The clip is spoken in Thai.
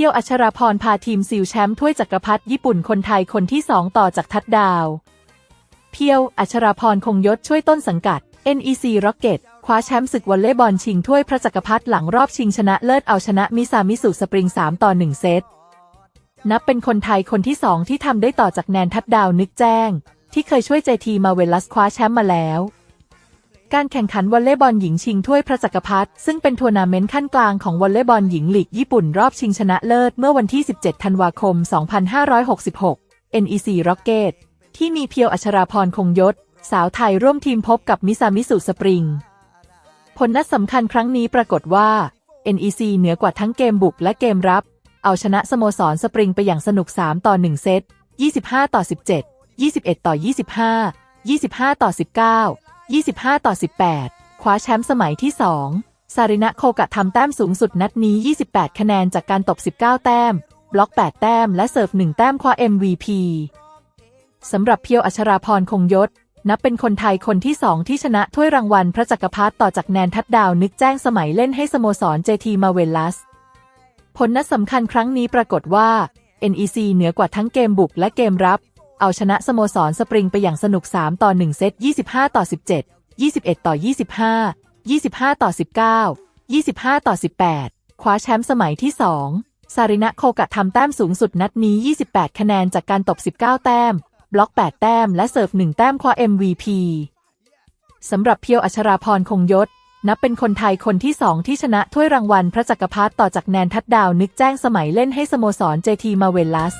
พียวอัชราพรพาทีมซิลแชมป์ถ้วยจักรพรรดิญี่ปุ่นคนไทยคนที่สองต่อจากทัดดาว เพียวอัชราพรคงยศช่วยต้นสังกัด NEC Rocket คว้าแชมป์ศึกวอลเลย์บอลชิงถ้วยพระจักรพรรดิหลังรอบชิงชนะเลิศเอาชนะมิซามิสุสปริง 3 ต่อ 1 เซต นับเป็นคนไทยคนที่สองที่ทำได้ต่อจากแนนทัดดาวนึกแจ้ง ที่เคยช่วยเจทีมาเวลัสคว้าแชมป์มาแล้ว การแข่งขันวอลเลย์บอลหญิงชิงถ้วยพระจักรพรรดิซึ่งเป็นทัวร์นาเมนต์ขั้นกลางของวอลเลย์บอลหญิงลีกญี่ปุ่นรอบชิงชนะเลิศเมื่อวันที่ 17 ธันวาคม 2566 NEC Rocket ที่มีเพียวอัชราพรคงยศ สาวไทยร่วมทีมพบกับมิซามิสุสปริง ผลนัดสำคัญครั้งนี้ปรากฏว่า NEC เหนือกว่าทั้งเกมบุกและเกมรับ เอาชนะสโมสรสปริงไปอย่างสนุก 3 ต่อ 1 เซต 25 ต่อ 17 21 ต่อ 25 25 ต่อ 19 25 ต่อ 18 คว้าแชมป์สมัยที่ 2 ซารินะโคกะทำแต้มสูงสุดนัดนี้ 28 คะแนนจากการตบ 19 แต้ม บล็อก 8 แต้ม และเสิร์ฟ 1 แต้มคว้า MVP สำหรับเพียวอัชราพรคงยศ นับเป็นคนไทยคนที่สองที่ชนะถ้วยรางวัลพระจักรพรรดิต่อจากแนนทัดดาวนึกแจ้งสมัยเล่นให้สโมสรเจทีมาเวลัส ผลนัดสำคัญครั้งนี้ปรากฏว่า NEC เหนือกว่าทั้งเกมบุกและเกมรับ เอาชนะสโมสรสปริงไปอย่างสนุก 3 ต่อ 1 เซต 25 ต่อ 17 21 ต่อ 25 25 ต่อ 19 25 ต่อ 18 คว้าแชมป์สมัยที่ 2 ซารินะโคกะทำแต้มสูงสุดนัดนี้ 28 คะแนนจากการตบ 19 แต้ม บล็อก 8 แต้ม และเสิร์ฟ 1 แต้มคว้า MVP สำหรับเพียวอัชราพรคงยศ นับเป็นคนไทยคนที่สองที่ชนะถ้วยรางวัลพระจักรพรรดิต่อจากแนนทัดดาวนึกแจ้งสมัยเล่นให้สโมสรเจทีมาเวลัส